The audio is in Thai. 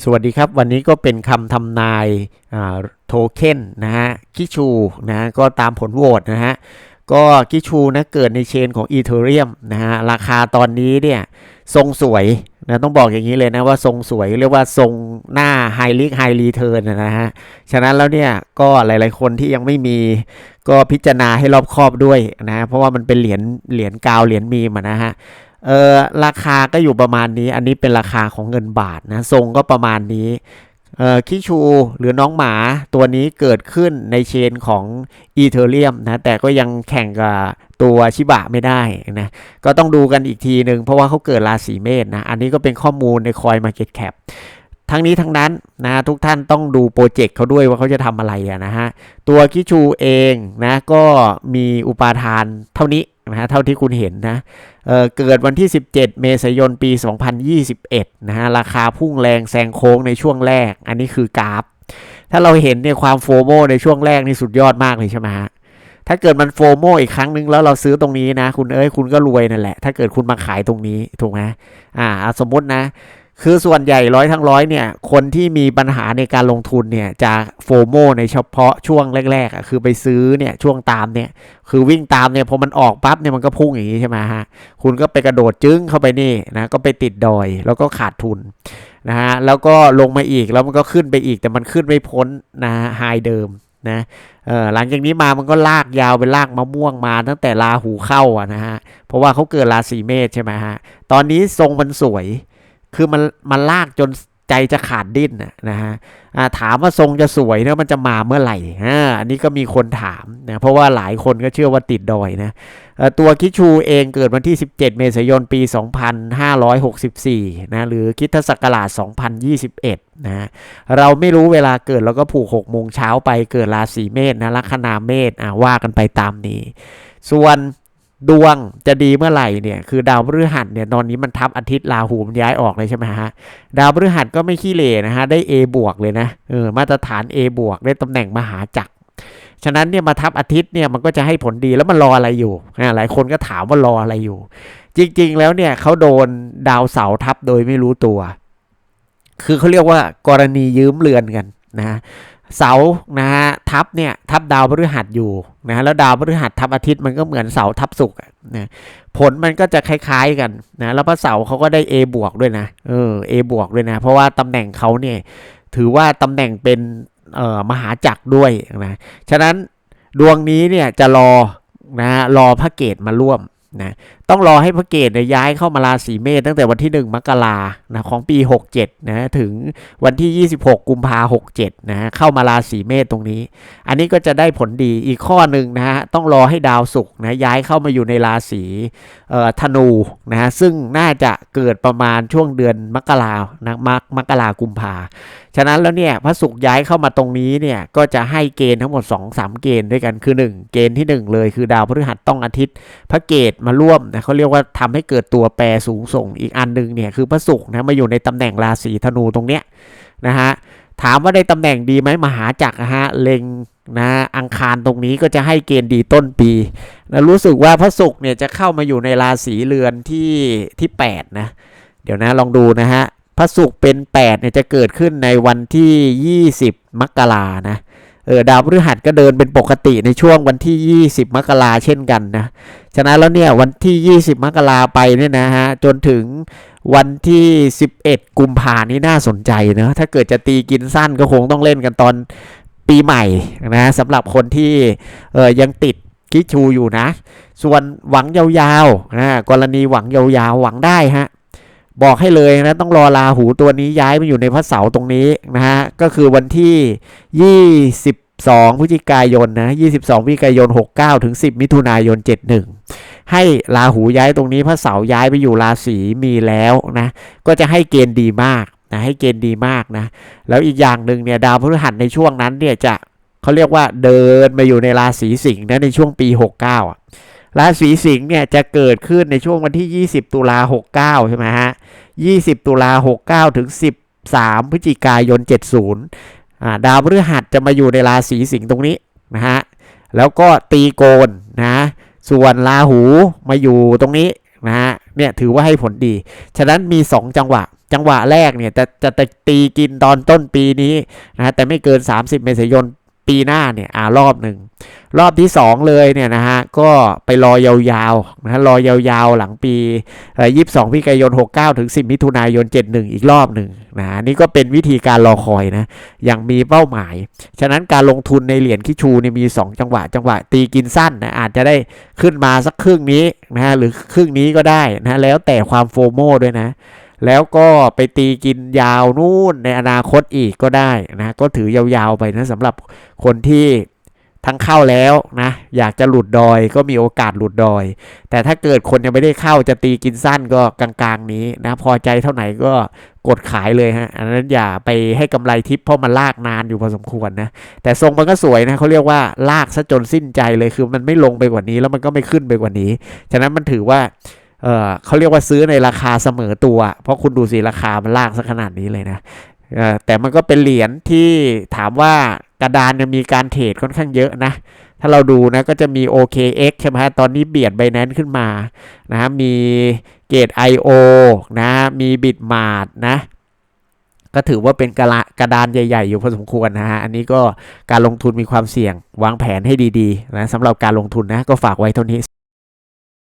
สวัสดีครับ วันนี้ก็เป็นคำทำนายโทเค็นนะฮะคิชูนะฮะก็ตามผลโหวตนะฮะก็คิชูนะเกิดในเชนของอีเทเรียมนะฮะราคาตอนนี้เนี่ยทรงสวยนะต้องบอกอย่างนี้เลยนะว่าทรงสวยเรียกว่าทรงหน้าไฮลิกไฮรีเทิร์นนะฮะฉะนั้นแล้วเนี่ยก็หลาย ๆ คนที่ยังไม่มีก็พิจารณาให้รอบคอบด้วยนะฮะเพราะว่ามันเป็นเหรียญเหรียญกาวเหรียญมีมนะฮะ เออราคาก็อยู่ประมาณนี้ อันนี้เป็นราคาของเงินบาทนะ ทรงก็ประมาณนี้เออคิชูหรือน้องหมาตัวนี้เกิดขึ้นในเชนของอีเทเรียมนะ แต่ก็ยังแข่งกับตัวชิบะไม่ได้นะ ก็ต้องดูกันอีกทีหนึ่งเพราะว่าเขาเกิดราศีเมษนะ อันนี้ก็เป็นข้อมูลในคอย Market Cap ทั้งนี้ทั้งนั้นนะทุกท่านต้องดูโปรเจกต์เขาด้วยว่าเขาจะทำอะไรนะฮะ ตัวคิชูเองนะก็มีอุปาทานเท่านี้ นะฮะเท่าที่คุณเห็นนะเเกิดวันที่ 17 เมษายนปี 2021 นะฮะราคาพุ่งแรงแซงโค้งในช่วงแรก อันนี้คือกราฟ ถ้าเราเห็นเนี่ยความโฟโมในช่วงแรกนี่สุดยอดมากเลยใช่ไหมฮะถ้าเกิดมันโฟโมอีกครั้งนึงแล้วเราซื้อตรงนี้นะ คุณเอ้ยคุณก็รวยนั่นแหละ ถ้าเกิดคุณมาขายตรงนี้ถูกไหมอ่าสมมตินะ คือส่วนใหญ่ร้อยทั้งร้อยเนี่ย คนที่มีปัญหาในการลงทุนเนี่ยจะโฟโมในเฉพาะช่วงแรกๆอะคือไปซื้อเนี่ยช่วงตามเนี่ย คือวิ่งตามเนี่ยพอมันออกปั๊บเนี่ยมันก็พุ่งอย่างนี้ใช่ไหมฮะ คุณก็ไปกระโดดจึ้งเข้าไปนี่นะก็ไปติดดอยแล้วก็ขาดทุนนะฮะแล้วก็ลงมาอีกแล้วมันก็ขึ้นไปอีกแต่มันขึ้นไม่พ้นนะฮะไฮเดิมนะเออหลังจากนี้มามันก็ลากยาวเป็นลากมะม่วงมา ตั้งแต่ราหูเข้าอะนะฮะเพราะว่าเขาเกิดราศีเมษใช่ไหมฮะตอนนี้ทรงมันสวย คือมันมันลากจนใจจะขาดดิ้นนะนะฮะถามว่าทรงจะสวยเนี่ยมันจะมาเมื่อไหร่อ่าอันนี้ก็มีคนถามนะเพราะว่าหลายคนก็เชื่อว่าติดดอยนะตัวคิชูเองเกิดวันที่ 17 เมษายนปี 2564นะหรือคริดศักราช 2021นะเราไม่รู้เวลาเกิดเราก็ผูก6โมงเช้าไปเกิดราศีเมษนะลัคนาเมษอ่าว่ากันไปตามนี้ ส่วน ดวงจะดีเมื่อไหร่เนี่ยคือดาวพฤหัสเนี่ยตอนนี้มันทับอาทิตย์ราหูมันย้ายออกเลยใช่ไหมฮะดาวพฤหัสก็ไม่ขี้เหร่นะฮะได้ A บวกเลยนะเออมาตรฐาน A บวกได้ตำแหน่งมหาจักรฉะนั้นเนี่ยมาทับอาทิตย์เนี่ยมันก็จะให้ผลดีแล้วมันรออะไรอยู่อ่าหลายคนก็ถามว่ารออะไรอยู่ จริง ๆ แล้วเนี่ยเขาโดนดาวเสาทับโดยไม่รู้ตัว คือเขาเรียกว่ากรณียืมเรือนกันนะ เสานะฮะทับเนี่ยทับดาวพฤหัสอยู่นะะแล้วดาวพฤหัสทับอาทิตย์มันก็เหมือนเสาทับศุกร์นะผลมันก็จะคล้ายๆกันนะแล้วพระเสาเขาก็ได้ A บวกด้วยนะเออ A บวกด้วยนะ เพราะว่าตำแหน่งเขาเนี่ยถือว่าตำแหน่งเป็นเอ่อมหาจักรด้วยนะฉะนั้นดวงนี้เนี่ยจะรอนะรอพระเกตมาร่วมนะ ต้องรอให้พระเกตเนี่ยย้ายเข้ามาราศีเมษตั้งแต่วันที่ 1 มกรานะของปี 67 นะถึงวันที่ 26 กุมภาหกเจ็ดนะเข้ามาราศีเมษตรงนี้ อันนี้ก็จะได้ผลดีอีกข้อหนึ่งนะฮะต้องรอให้ดาวศุกร์นะย้ายเข้ามาอยู่ในราศีเอ่อธนูนะฮะซึ่งน่าจะเกิดประมาณช่วงเดือนมกรานะมกมกรากุมภาฉะนั้นแล้วเนี่ยพระศุกร์ย้ายเข้ามาตรงนี้เนี่ยก็จะให้เกณฑ์ทั้งหมด 2 3 เกณฑ์ด้วยกันคือ 1 เกณฑ์ที่ 1 เลยคือดาวพฤหัสต้องอาทิตย์ พระเกตมาร่วมนะเขาเรียกว่าทำให้เกิดตัวแปรสูงส่งอีกอันหนึงเนี่ยคือพระศุกร์นะมาอยู่ในตำแหน่งราศีธนูตรงเนี้ยนะฮะถามว่าได้ตำแหน่งดีไหมมหาจักรฮะเล็งนะอังคารตรงนี้ก็จะให้เกณฑ์ดีต้นปีนะรู้สึกว่าพระศุกร์เนี่ยจะเข้ามาอยู่ในราศีเรือนที่ที่ 8 นะ เดี๋ยวนะลองดูนะฮะพระศุกร์เป็น8เนี่ยจะเกิดขึ้นในวันที่ 20 มกรานะ เออดาวพฤหัสก็เดินเป็นปกติในช่วงวันที่ 20 มกราเช่นกันนะ ฉะนั้นแล้วเนี่ยวันที่ 20 มกราไปเนี่ยนะฮะจนถึงวันที่ 11 กุมภานี่น่าสนใจเนะถ้าเกิดจะตีกินสั้นก็คงต้องเล่นกันตอนปีใหม่นะสำหรับคนที่เออยังติดกิชูอยู่นะ ส่วนหวังยาวๆนะกรณีหวังยาวๆหวังได้ฮะ บอกให้เลยนะต้องรอลาหูตัวนี้ย้ายมาอยู่ในพระเสาร์ตรงนี้นะฮะก็คือวันที่ 22 พฤศจิกายนนะ 22 พฤศจิกายน 69 ถึง 10 มิถุนายน 71 ให้ราหูย้ายตรงนี้พระเสาร์ย้ายไปอยู่ราศีมีแล้วนะก็จะให้เกณฑ์ดีมากนะให้เกณฑ์ดีมากนะแล้วอีกอย่างหนึ่งเนี่ยดาวพฤหัสในช่วงนั้นเนี่ยจะเขาเรียกว่าเดินมาอยู่ในราศีสิงห์นะในช่วงปี 69อะ ราศีสิงห์เนี่ยจะเกิดขึ้นในช่วงวันที่ 20 ตุลา69 ใช่ไหมฮะ 20 ตุลา69 ถึง 13 พฤศจิกายน 70อ่าดาวพฤหัสจะมาอยู่ในราศีสิงห์ตรงนี้นะฮะ แล้วก็ตีโกนนะ ส่วนราหูมาอยู่ตรงนี้นะฮะ เนี่ยถือว่าให้ผลดี ฉะนั้นมี 2 จังหวะ จังหวะแรกเนี่ยจะจะจะตีกินตอนต้นปีนี้นะฮะแต่ไม่เกิน 30 เมษายน ปีหน้าเนี่ยอ่ารอบหนึ่งรอบที่ 2 เลยเนี่ยนะฮะก็ไปรอยาวๆนะฮะรอยาวๆหลังปีเอ่อ22พฤศจิกายน 69 ถึง 10 มิถุนายน 71 อีกรอบหนึ่งนะฮะนี่ก็เป็นวิธีการรอคอยนะอย่างมีเป้าหมาย ฉะนั้นการลงทุนในเหรียญคิชูเนี่ยมี 2 จังหวะ จังหวะตีกินสั้นนะอาจจะได้ขึ้นมาสักครึ่งนี้นะฮะหรือครึ่งนี้ก็ได้นะแล้วแต่ความโฟโมด้วยนะ แล้วก็ไปตีกินยาวนู่นในอนาคตอีกก็ได้นะก็ถือยาวๆไปนะสำหรับคนที่ทั้งเข้าแล้วนะอยากจะหลุดดอยก็มีโอกาสหลุดดอย แต่ถ้าเกิดคนยังไม่ได้เข้าจะตีกินสั้นก็กลางๆ นี้นะพอใจเท่าไหร่ก็กดขายเลยฮะอันนั้นอย่าไปให้กำไรทิปเพราะมันลากนานอยู่พอสมควรนะแต่ทรงมันก็สวยนะเขาเรียกว่าลากซะจนสิ้นใจเลยคือมันไม่ลงไปกว่านี้แล้วมันก็ไม่ขึ้นไปกว่านี้ ฉะนั้นมันถือว่า เออเขาเรียกว่าซื้อในราคาเสมอตัว เพราะคุณดูสิราคามันลากซะขนาดนี้เลยนะเออแต่มันก็เป็นเหรียญที่ถามว่ากระดานมีการเทรดค่อนข้างเยอะนะถ้าเราดูนะก็จะมี OKX ใช่ไหมฮะตอนนี้เบียดไบแนนขึ้นมานะฮะมีเกต IO นะมีบิดมาดนะก็ถือว่าเป็นกระกระดานใหญ่ ๆ อยู่พอสมควรนะฮะ อันนี้ก็การลงทุนมีความเสี่ยงวางแผนให้ดี ๆ นะสำหรับการลงทุนนะ ก็ฝากไว้เท่านี้